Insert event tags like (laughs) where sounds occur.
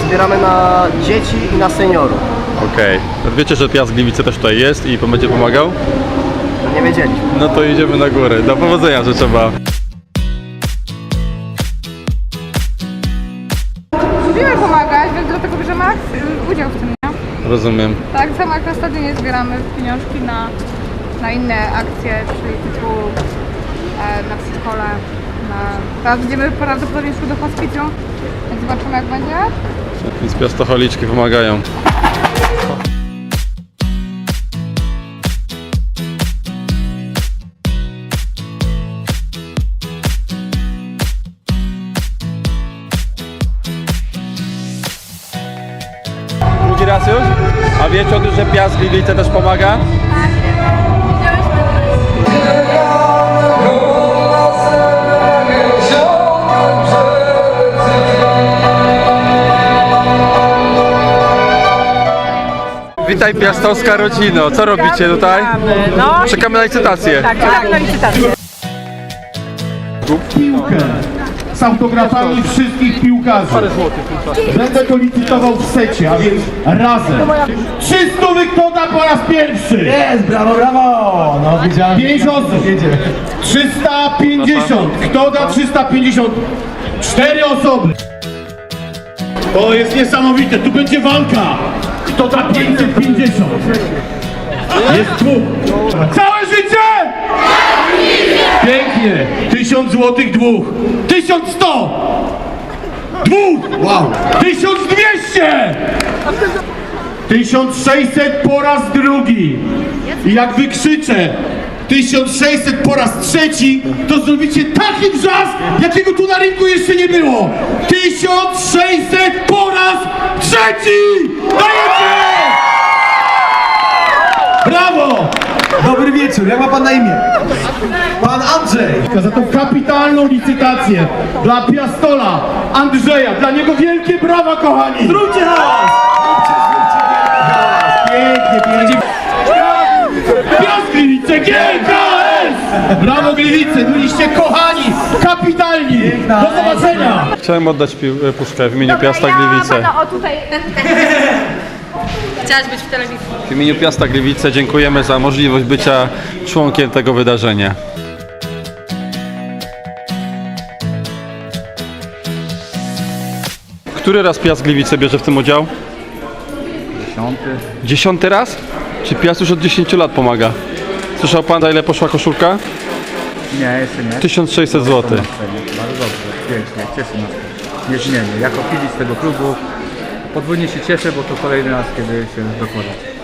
zbieramy na dzieci i na seniorów. Okej. Wiecie, że Piast Gliwice też tutaj jest i będzie pomagał? To nie wiedzieliśmy. No to idziemy na górę. Do powodzenia, że trzeba. Lubimy pomagać, więc dlatego bierzemy udział w tym, nie? Rozumiem. Tak samo jak na stadionie zbieramy pieniążki na, na inne akcje, czyli typu e, na psychole. Teraz będziemy prawdopodobnie szły do hospicjum, więc zobaczymy jak będzie. Więc piastocholiczki pomagają. Drugi raz już? A wiecie o tym, że Piast Gliwice też pomaga? Witaj piastowska rodzino. Co robicie tutaj? No, Czekamy na licytację. tak, czekamy na licytację. piłkę z autografami wszystkich piłkarzy. Będę to licytował w secie, a więc razem. 300 kto da po raz pierwszy? Jest, brawo, brawo! No widziałem. 5 osób. 350. Kto da 350? 4 osoby. To jest niesamowite. Tu będzie walka. Kto da 550? Jest dwóch. Całe życie! Pięknie. 1000 złotych dwóch. 1100! Dwóch! Wow! 1200! 1600 po raz drugi. I jak wykrzyczę 1600 po raz trzeci, to zrobicie taki wrzask, jakiego tu na rynku jeszcze nie było. 1600 po raz trzeci! Dajecie! Brawo! Dobry wieczór, jak ma pan na imię? Pan Andrzej! Za tą kapitalną licytację dla Piastola Andrzeja, dla niego wielkie brawa, kochani! Zróbcie hałas! Pięknie, pięknie. Piast Gliwice, GKS! Brawo Gliwice, byliście kochani! Do zobaczenia! Chciałem oddać e, puszkę w imieniu Piasta Gliwice. No o tutaj. (laughs) Chciałaś być w telewizji. W imieniu Piasta Gliwice dziękujemy za możliwość bycia członkiem tego wydarzenia. Który raz Piast Gliwice bierze w tym udział? Dziesiąty. Dziesiąty raz? Czy Piast już od 10 lat pomaga? Słyszał pan, za ile poszła koszulka? Nie, nie. 1600 zł. Bardzo dobrze, pięknie, cieszy nas to. Jako kibic tego klubu podwójnie się cieszę, bo to kolejny raz, kiedy się dokłada.